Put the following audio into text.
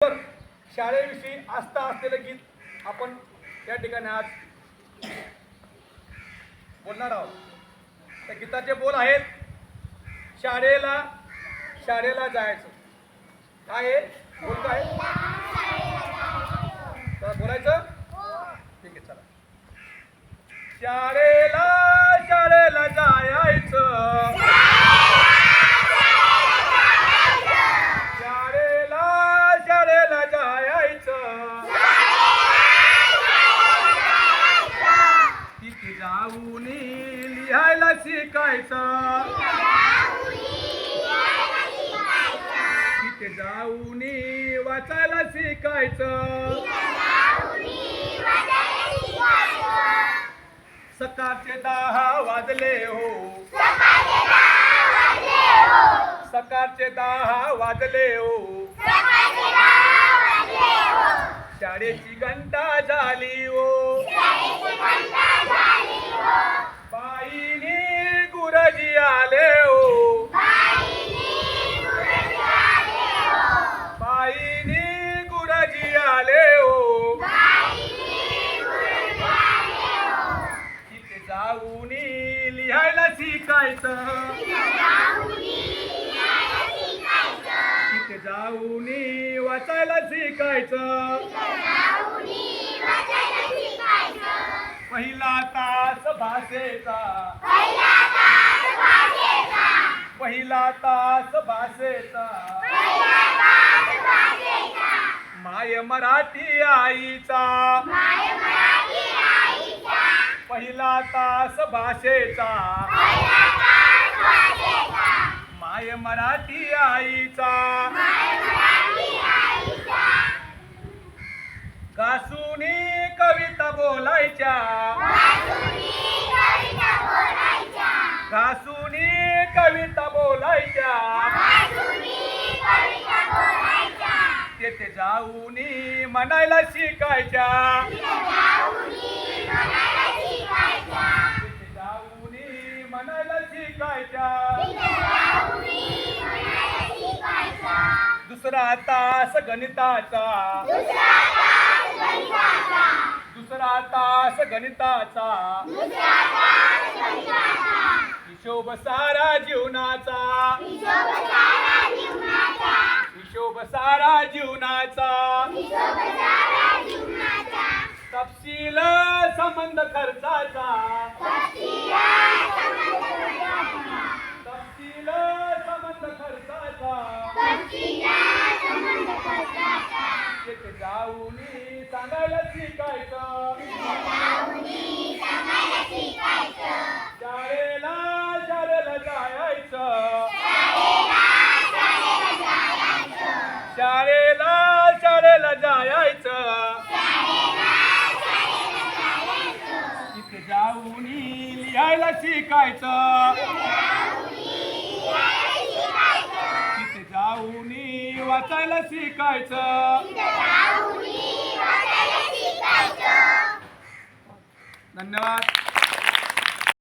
तर शाळेविषयी आस्था असलेलं गीत आपण या ठिकाणी आज बोलणार आहोत. त्या गीताचे बोल आहेत शाळेला शाळेला जायचं. काय आहे बोल काय? बोलायचं? ठीक आहे चला. शाळे शाळेला जायचं शाळेला शाळेला जायचं जाऊन लिहायला शिकायचं. तिथे जाऊन वाचायला शिकायचं. सकाळचे दहा वाजले हो. सकाळचे दहा वाजले हो. शाळेची घंटा झाली हो. तिथे जाऊन लिहायला शिकायचं. तिथे जाऊन वाचायला शिकायचं. पहिला तास भाषेचा. पहिला तास भाषेचा. माय मराठी आईचा. पहिला तास भाषेचा. माय मराठी आईचा. घासूनी कविता बोलायच्या. घासूनी कविता बोलायच्या. तेथे जाऊनी म्हणायला शिकायच्या. म्हणायला दुसरा तास गणिताचा. दुसरा तास गणिताचा. हिशोब सारा जीवनाचा. हिशोब सारा जीवनाचा. तपशील संबंध जाऊन सांगायला शिकायचं. शाळेला शाळेला जायचं. शाळेला शाळेला जायचं. तिथे जाऊन लिहायला शिकायचं. तिथे जाऊन वाचायला शिकायचं. धन्यवाद.